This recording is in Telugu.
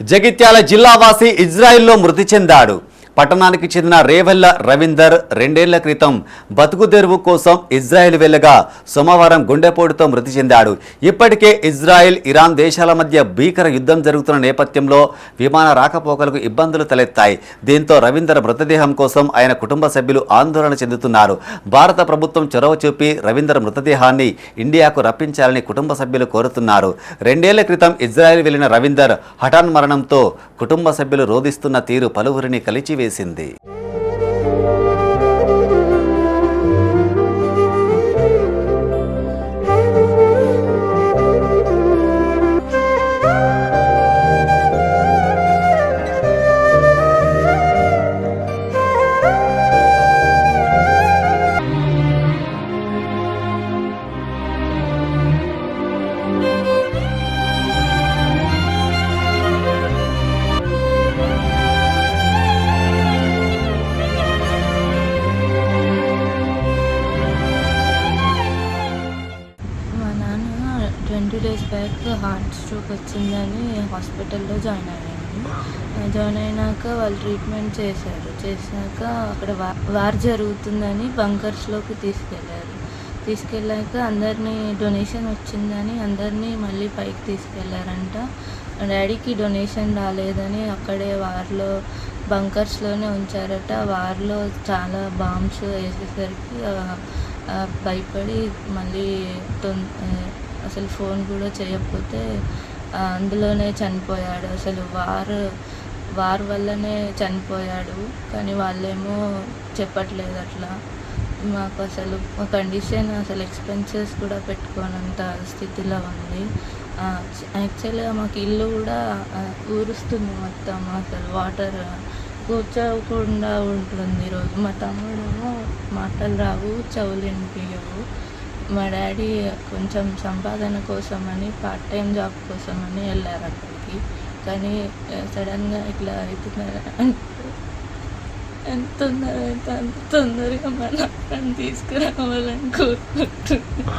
జగిత్యాల జిల్లావాసి ఇజ్రాయిల్లో మృతి చెందాడు. పట్టణానికి చెందిన రేవెల్ల రవీందర్ రెండేళ్ళ క్రితం బతుకుదెరువు కోసం ఇజ్రాయెల్ వెళ్ళగా సోమవారం గుండెపోటుతో మృతి చెందాడు. ఇప్పటికే ఇజ్రాయెల్ ఇరాన్ దేశాల మధ్య భీకర యుద్ధం జరుగుతున్న నేపథ్యంలో విమాన రాకపోకలకు ఇబ్బందులు తలెత్తాయి. దీంతో రవీందర్ మృతదేహం కోసం ఆయన కుటుంబ సభ్యులు ఆందోళన చెందుతున్నారు. భారత ప్రభుత్వం చొరవ చూపి రవీందర్ మృతదేహాన్ని ఇండియాకు రప్పించాలని కుటుంబ సభ్యులు కోరుతున్నారు. రెండేళ్ళ క్రితం ఇజ్రాయెల్ వెళ్ళిన రవీందర్ హఠాన్ మరణంతో కుటుంబ సభ్యులు రోధిస్తున్న తీరు పలువురిని కలిచివేసింది. Twenty days back heart stroke వచ్చిందని హాస్పిటల్లో జాయిన్ అయ్యాను. జాయిన్ అయినాక వాళ్ళు ట్రీట్మెంట్ చేశారు. చేశాక అక్కడ వార్ జరుగుతుందని బంకర్స్లోకి తీసుకెళ్ళారు తీసుకెళ్ళాక అందరినీ డొనేషన్ వచ్చిందని అందరినీ మళ్ళీ పైకి తీసుకెళ్ళారంట. డాడీకి డొనేషన్ రాలేదని అక్కడే వార్లో బంకర్స్లోనే ఉంచారట. వార్లో చాలా బాంబ్స్ వేసేసరికి భయపడి మళ్ళీ అసలు ఫోన్ కూడా చేయకపోతే అందులోనే చనిపోయాడు. అసలు వార్ వార్ వల్లనే చనిపోయాడు. కానీ వాళ్ళేమో చెప్పట్లేదు అట్లా. మాకు అసలు మా కండిషన్ అసలు ఎక్స్పెన్సెస్ కూడా పెట్టుకోనంత స్థితిలో ఉంది. యాక్చువల్గా మాకు ఇల్లు కూడా ఊరుస్తుంది మొత్తం. అసలు వాటర్ కూర్చోకుండా ఉంటుంది రోజు మా తమ్ముడేమో మాటలు రావు చెవులు వినిపించవు మా డాడీ కొంచెం సంపాదన కోసమని పార్ట్ టైం జాబ్ కోసమని వెళ్ళారు అక్కడికి. కానీ సడన్గా ఇట్లా అవుతున్నారు ఎంత తొందర అయితే అంత తొందరగా మన అక్కడిని తీసుకురావాలని కోరుకుంటున్నాను